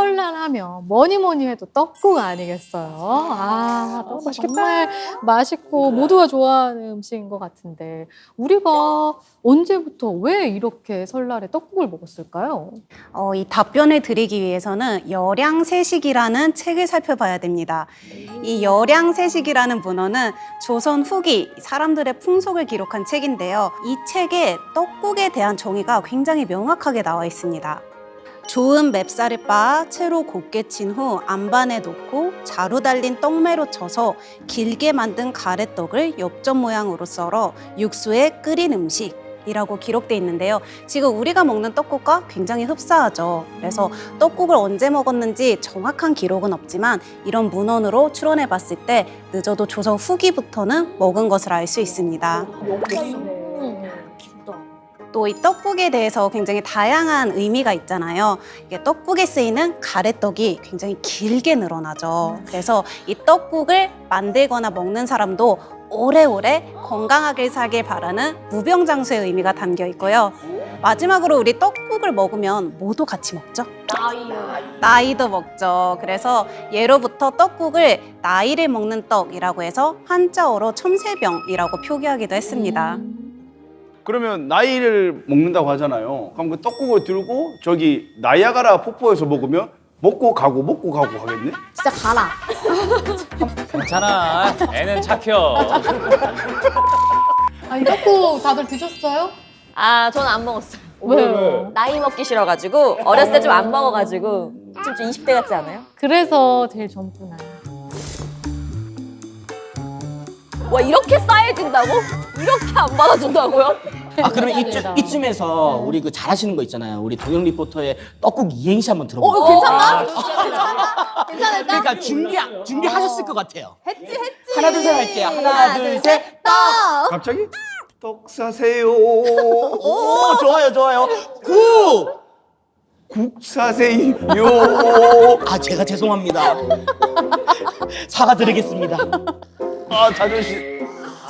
설날하면 뭐니 뭐니 해도 떡국 아니겠어요? 아, 떡국 정말 맛있고 모두가 좋아하는 음식인 것 같은데 우리가 언제부터 왜 이렇게 설날에 떡국을 먹었을까요? 어, 이 답변을 드리기 위해서는 열양세식이라는 책을 살펴봐야 됩니다. 이 열양세식이라는 문헌은 조선 후기 사람들의 풍속을 기록한 책인데요. 이 책에 떡국에 대한 정의가 굉장히 명확하게 나와 있습니다. 좋은 맵쌀을 빻아 채로 곱게 친 후 안반에 놓고 자루 달린 떡매로 쳐서 길게 만든 가래떡을 엽전 모양으로 썰어 육수에 끓인 음식. 이라고 기록돼 있는데요. 지금 우리가 먹는 떡국과 굉장히 흡사하죠. 그래서 떡국을 언제 먹었는지 정확한 기록은 없지만 이런 문헌으로 추론해 봤을 때 늦어도 조선 후기부터는 먹은 것을 알 수 있습니다. 또 이 떡국에 대해서 굉장히 다양한 의미가 있잖아요. 이게 떡국에 쓰이는 가래떡이 굉장히 길게 늘어나죠. 그래서 이 떡국을 만들거나 먹는 사람도 오래오래 건강하게 살길 바라는 무병장수의 의미가 담겨 있고요. 마지막으로 우리 떡국을 먹으면 뭐도 같이 먹죠? 나이 도 먹죠. 그래서 예로부터 떡국을 나이를 먹는 떡이라고 해서 한자어로 첨세병이라고 표기하기도 했습니다. 그러면 나이를 먹는다고 하잖아요. 그럼 그 떡국을 들고 저기 나이아가라 폭포에서 먹으면 먹고 가고 먹고 가고 하겠네? 진짜 가라. 괜찮아. 애는 착혀. 아니 떡국 다들 드셨어요? 아, 저는 안 먹었어요. 왜요? 나이 먹기 싫어가지고 어렸을 때 좀 안 먹어가지고 지금 좀 20대 같지 않아요? 그래서 제일 젊구나. 와 이렇게 싸해진다고? 이렇게 안 받아준다고요? 아 그러면 이쯤. 이쯤에서 우리 그 잘하시는 거 있잖아요. 우리 동영 리포터의 떡국 이행시 한번 어, 들어볼까요? 괜찮나? 괜찮을까? 그러니까 준비 준비하셨을 것 같아요. 했지 했지. 하나 둘 셋 할게요. 하나 둘 셋. 갑자기? 떡 사세요. 오 좋아요 좋아요. 구. 국 사세요. 아 제가 죄송합니다. 사과드리겠습니다. 아 자존심.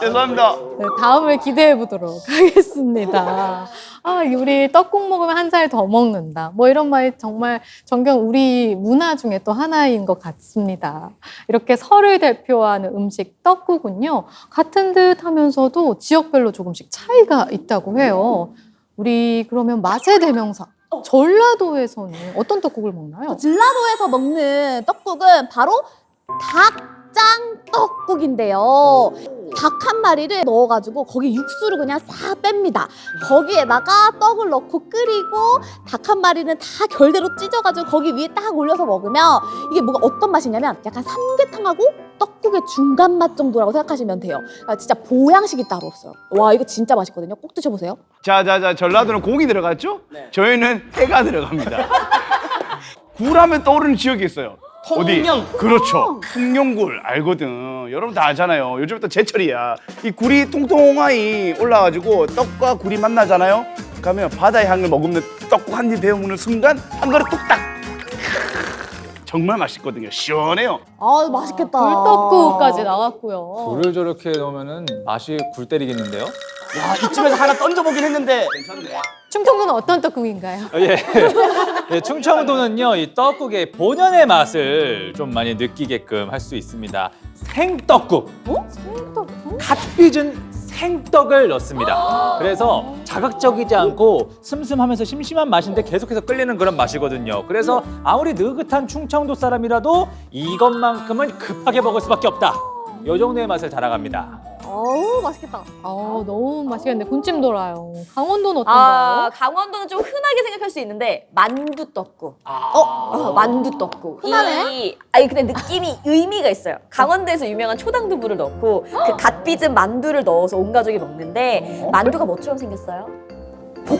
죄송합니다. 네, 다음을 기대해 보도록 하겠습니다. 아, 우리 떡국 먹으면 한 살 더 먹는다. 뭐 이런 말이 정말 정경 우리 문화 중에 또 하나인 것 같습니다. 이렇게 설을 대표하는 음식 떡국은요, 같은 듯 하면서도 지역별로 조금씩 차이가 있다고 해요. 우리 그러면 맛의 대명사. 전라도에서는 어떤 떡국을 먹나요? 전라도에서 먹는 떡국은 바로 닭장 떡국인데요. 닭 한 마리를 넣어가지고 거기 육수를 그냥 싹 뺍니다. 거기에다가 떡을 넣고 끓이고 닭 한 마리는 다 결대로 찢어가지고 거기 위에 딱 올려서 먹으면 이게 뭐가 어떤 맛이냐면 약간 삼계탕하고 떡국의 중간 맛 정도라고 생각하시면 돼요. 아, 진짜 보양식이 따로 없어요. 와 이거 진짜 맛있거든요. 꼭 드셔보세요. 자자자 전라도는 공이 들어갔죠? 네. 저희는 해가 들어갑니다. 굴하면 떠오르는 지역이 있어요. 통영. 어디? 그렇죠. 통영굴 알거든. 여러분 다 알잖아요. 요즘 또 제철이야. 이 굴이 통통하이 올라가지고 떡과 굴이 만나잖아요. 그러면 바다의 향을 머금는 떡국 한 입 베어 먹는 순간 한 그릇 뚝딱. 정말 맛있거든요. 시원해요. 아 맛있겠다. 굴떡국까지 나왔고요. 굴을 저렇게 넣으면은 맛이 굴 때리겠는데요? 야 이쯤에서 하나 던져보긴 했는데 충청도는 어떤 떡국인가요? 어, 예. 예, 충청도는요, 이 떡국의 본연의 맛을 좀 많이 느끼게끔 할 수 있습니다. 생떡국. 갓 빚은 생떡을 넣습니다. 그래서 자극적이지 않고 슴슴하면서 심심한 맛인데 계속해서 끌리는 그런 맛이거든요. 그래서 아무리 느긋한 충청도 사람이라도 이것만큼은 급하게 먹을 수밖에 없다. 요 정도의 맛을 자랑합니다. 어우 맛있겠다. 아 너무 맛있겠는데 군침 돌아요. 강원도는 어떤가요? 아 강원도는 좀 흔하게 생각할 수 있는데 만두 떡국. 어, 만두 떡국. 흔하네? 이 아니 근데 느낌이 의미가 있어요. 강원도에서 유명한 초당 두부를 넣고 그 갓 빚은 만두를 넣어서 온 가족이 먹는데 만두가 뭐처럼 생겼어요?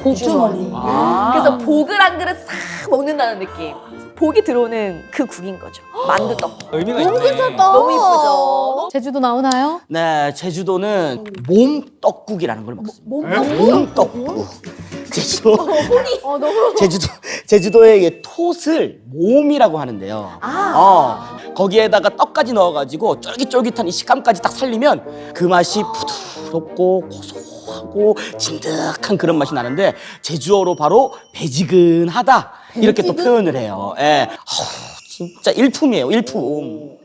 복주머니. 아. 그래서 복을 한 그릇 싹 먹는다는 느낌. 복이 들어오는 그 국인 거죠. 만두 떡국. 의미가 너무 있네. 너무 이쁘죠. 제주도 나오나요? 네 제주도는 몸떡국이라는 걸 먹습니다. 몸떡국. 제주도 어 너무 제주도 제주도의 이 톳을 몸이라고 하는데요. 어, 거기에다가 떡까지 넣어가지고 쫄깃쫄깃한 이 식감까지 딱 살리면 그 맛이 부드럽고 고소한 고소하고 진득한 그런 맛이 나는데 제주어로 바로 배지근하다 이렇게 또 표현을 해요. 예. 어우, 진짜 일품이에요, 일품.